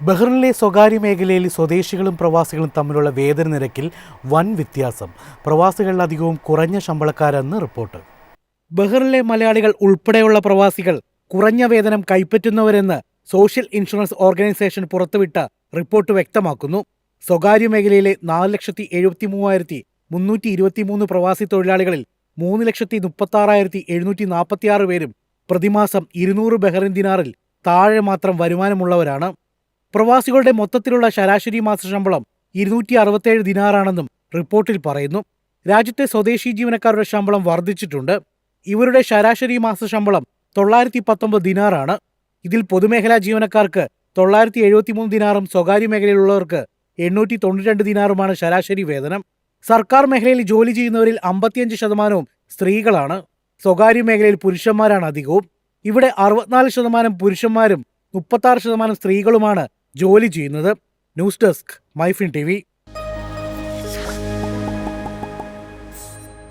ബഹ്റിനിലെ സ്വകാര്യ മേഖലയിൽ സ്വദേശികളും പ്രവാസികളും തമ്മിലുള്ള വേതന നിരക്കിൽ വൻ വ്യത്യാസം. പ്രവാസികളിൽ അധികവും കുറഞ്ഞ ശമ്പളക്കാരെന്ന് റിപ്പോർട്ട്. ബഹ്റിനിലെ മലയാളികൾ ഉൾപ്പെടെയുള്ള പ്രവാസികൾ കുറഞ്ഞ വേതനം കൈപ്പറ്റുന്നവരെന്ന് സോഷ്യൽ ഇൻഷുറൻസ് ഓർഗനൈസേഷൻ പുറത്തുവിട്ട റിപ്പോർട്ട് വ്യക്തമാക്കുന്നു. സ്വകാര്യ മേഖലയിലെ നാല് ലക്ഷത്തി എഴുപത്തി മൂവായിരത്തി മുന്നൂറ്റി ഇരുപത്തിമൂന്ന് പ്രവാസി തൊഴിലാളികളിൽ മൂന്ന് ലക്ഷത്തി മുപ്പത്തി ആറായിരത്തി എഴുന്നൂറ്റി നാൽപ്പത്തിയാറ് പേരും പ്രതിമാസം ഇരുന്നൂറ് ബഹ്റിൻ ദിനാറിൽ താഴെ മാത്രം വരുമാനമുള്ളവരാണ്. പ്രവാസികളുടെ മൊത്തത്തിലുള്ള ശരാശരി മാസ ശമ്പളം ഇരുന്നൂറ്റി അറുപത്തേഴ് ദിനാറാണെന്നും റിപ്പോർട്ടിൽ പറയുന്നു. രാജ്യത്തെ സ്വദേശി ജീവനക്കാരുടെ ശമ്പളം വർദ്ധിച്ചിട്ടുണ്ട്. ഇവരുടെ ശരാശരി മാസ ശമ്പളം തൊള്ളായിരത്തി പത്തൊമ്പത് ദിനാറാണ്. ഇതിൽ പൊതുമേഖലാ ജീവനക്കാർക്ക് തൊള്ളായിരത്തി എഴുപത്തിമൂന്ന് ദിനാറും സ്വകാര്യ മേഖലയിലുള്ളവർക്ക് എണ്ണൂറ്റി തൊണ്ണൂറ്റി ദിനാറുമാണ് ശരാശരി വേതനം. സർക്കാർ മേഖലയിൽ ജോലി ചെയ്യുന്നവരിൽ അമ്പത്തിയഞ്ച് ശതമാനവും സ്ത്രീകളാണ്. സ്വകാര്യ മേഖലയിൽ പുരുഷന്മാരാണ് അധികവും. ഇവിടെ അറുപത്തിനാല് ശതമാനം പുരുഷന്മാരും മുപ്പത്താറ് ശതമാനം സ്ത്രീകളുമാണ് ജോലി ചെയ്യുന്നത് ന്യൂസ് ഡെസ്ക് മൈഫിൻ ടി